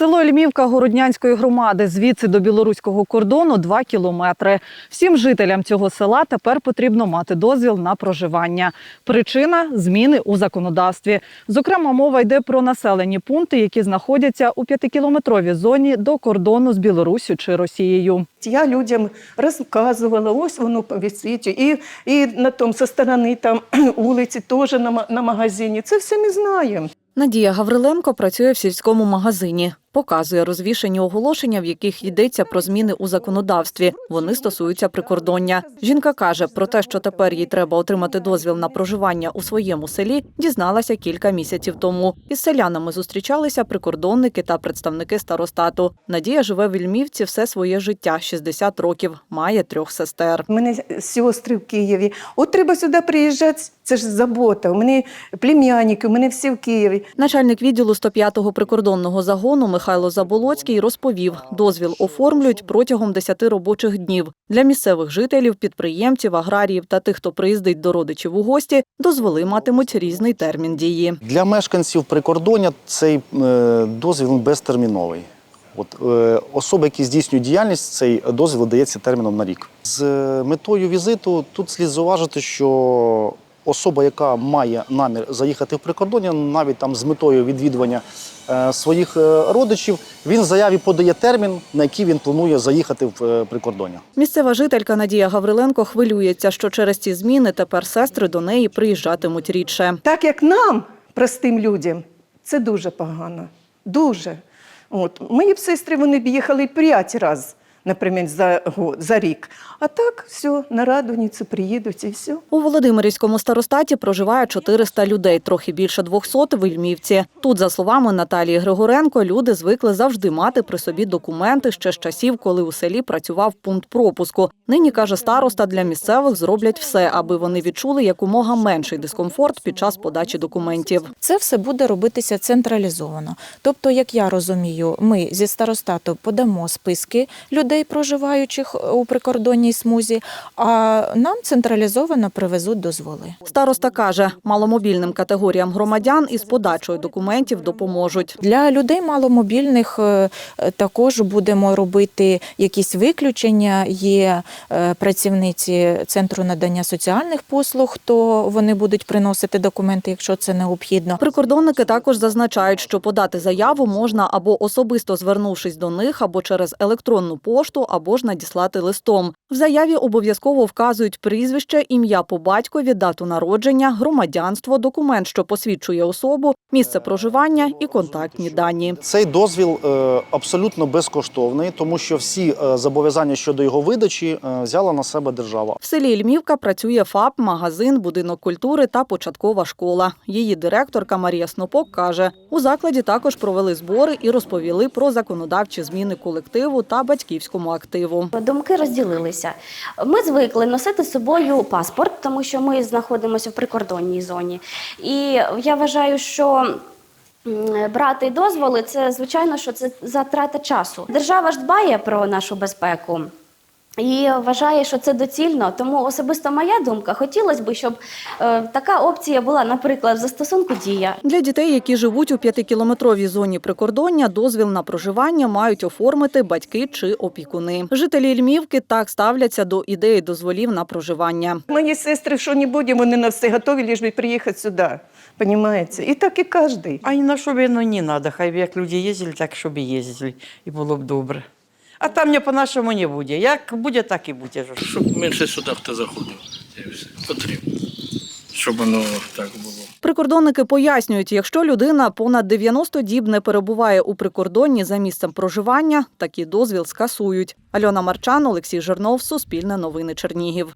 Село Льмівка Городнянської громади звідси до білоруського кордону 2 кілометри. Всім жителям цього села тепер потрібно мати дозвіл на проживання. Причина зміни у законодавстві. Зокрема, мова йде про населені пункти, які знаходяться у п'ятикілометровій зоні до кордону з Білоруссю чи Росією. Я людям розказувала, ось воно висить, і, і на тому, со сторони там вулиці теж на, на магазині. Це все ми знаємо. Надія Гавриленко працює в сільському магазині. Показує розвішені оголошення, в яких йдеться про зміни у законодавстві. Вони стосуються прикордоння. Жінка каже, про те, що тепер їй треба отримати дозвіл на проживання у своєму селі, дізналася кілька місяців тому. Із селянами зустрічалися прикордонники та представники старостату. Надія живе в Ільмівці все своє життя 60 років, має трьох сестер. У мене сестри в Києві. От треба сюди приїжджати, це ж забота. У мене племянники, у мене всі в Києві. Начальник відділу 105-го прикордонного загону Михайло Заболоцький розповів, дозвіл оформлюють протягом 10 робочих днів. Для місцевих жителів, підприємців, аграріїв та тих, хто приїздить до родичів у гості, дозволи матимуть різний термін дії. Для мешканців прикордоння цей е, дозвіл безтерміновий. От, е, особи, які здійснюють діяльність, цей дозвіл дається терміном на рік. З метою візиту тут слід зауважити, що особа, яка має намір заїхати в прикордоння, навіть там з метою відвідування е, своїх е, родичів, він в заяві подає термін, на який він планує заїхати в е, прикордоння. Місцева жителька Надія Гавриленко хвилюється, що через ці зміни тепер сестри до неї приїжджатимуть рідше. Так як нам, простим людям, це дуже погано. Дуже. От. Мої б сестри вони б їхали п'ять разів, наприклад, за, год, за рік. А так, все, на Радоніцю приїдуть і все. У Володимирівському старостаті проживає 400 людей, трохи більше 200 в Ільмівці. Тут, за словами Наталії Григоренко, люди звикли завжди мати при собі документи ще з часів, коли у селі працював пункт пропуску. Нині, каже староста, для місцевих зроблять все, аби вони відчули якомога менший дискомфорт під час подачі документів. Це все буде робитися централізовано. Тобто, як я розумію, ми зі старостату подамо списки людей, проживаючих у прикордонній смузі, а нам централізовано привезуть дозволи. Староста каже, маломобільним категоріям громадян із подачою документів допоможуть. Для людей маломобільних е, е, також будемо робити якісь виключення. Є е, працівниці центру надання соціальних послуг, то вони будуть приносити документи, якщо це необхідно. Прикордонники також зазначають, що подати заяву можна або особисто звернувшись до них, або через електронну пошту, або ж надіслати листом. В заяві обов'язково вказують прізвище, ім'я по батькові, дату народження, громадянство, документ, що посвідчує особу, місце проживання і контактні дані. Цей дозвіл е, абсолютно безкоштовний, тому що всі е, зобов'язання щодо його видачі е, взяла на себе держава. В селі Ільмівка працює ФАП, магазин, будинок культури та початкова школа. Її директорка Марія Снопок каже, у закладі також провели збори і розповіли про законодавчі зміни колективу та батьківському активу. Думки розділилися. Ми звикли носити з собою паспорт, тому що ми знаходимося в прикордонній зоні. І я вважаю, що. Брати дозволи це звичайно, що це затрата часу. Держава ж дбає про нашу безпеку і вважає, що це доцільно. Тому особисто моя думка, хотілося б, щоб е, така опція була, наприклад, в застосунку дія. Для дітей, які живуть у п'ятикілометровій зоні прикордоння, дозвіл на проживання мають оформити батьки чи опікуни. Жителі Ільмівки так ставляться до ідеї дозволів на проживання. Мої сестри, що не будемо, вони на все готові, лиш би приїхати сюди. Понимаете? І так і кожен. А ні на що воно не треба. Хай б як люди їздили, так щоб і їздили, і було б добре. А там не по-нашому не буде. Як буде, так і буде. щоб менше сюди хто заходив. Потрібно. Щоб воно так було. Прикордонники пояснюють, якщо людина понад 90 діб не перебуває у прикордонні за місцем проживання, такий дозвіл скасують. Альона Марчан, Олексій Жернов, Суспільне новини Чернігів.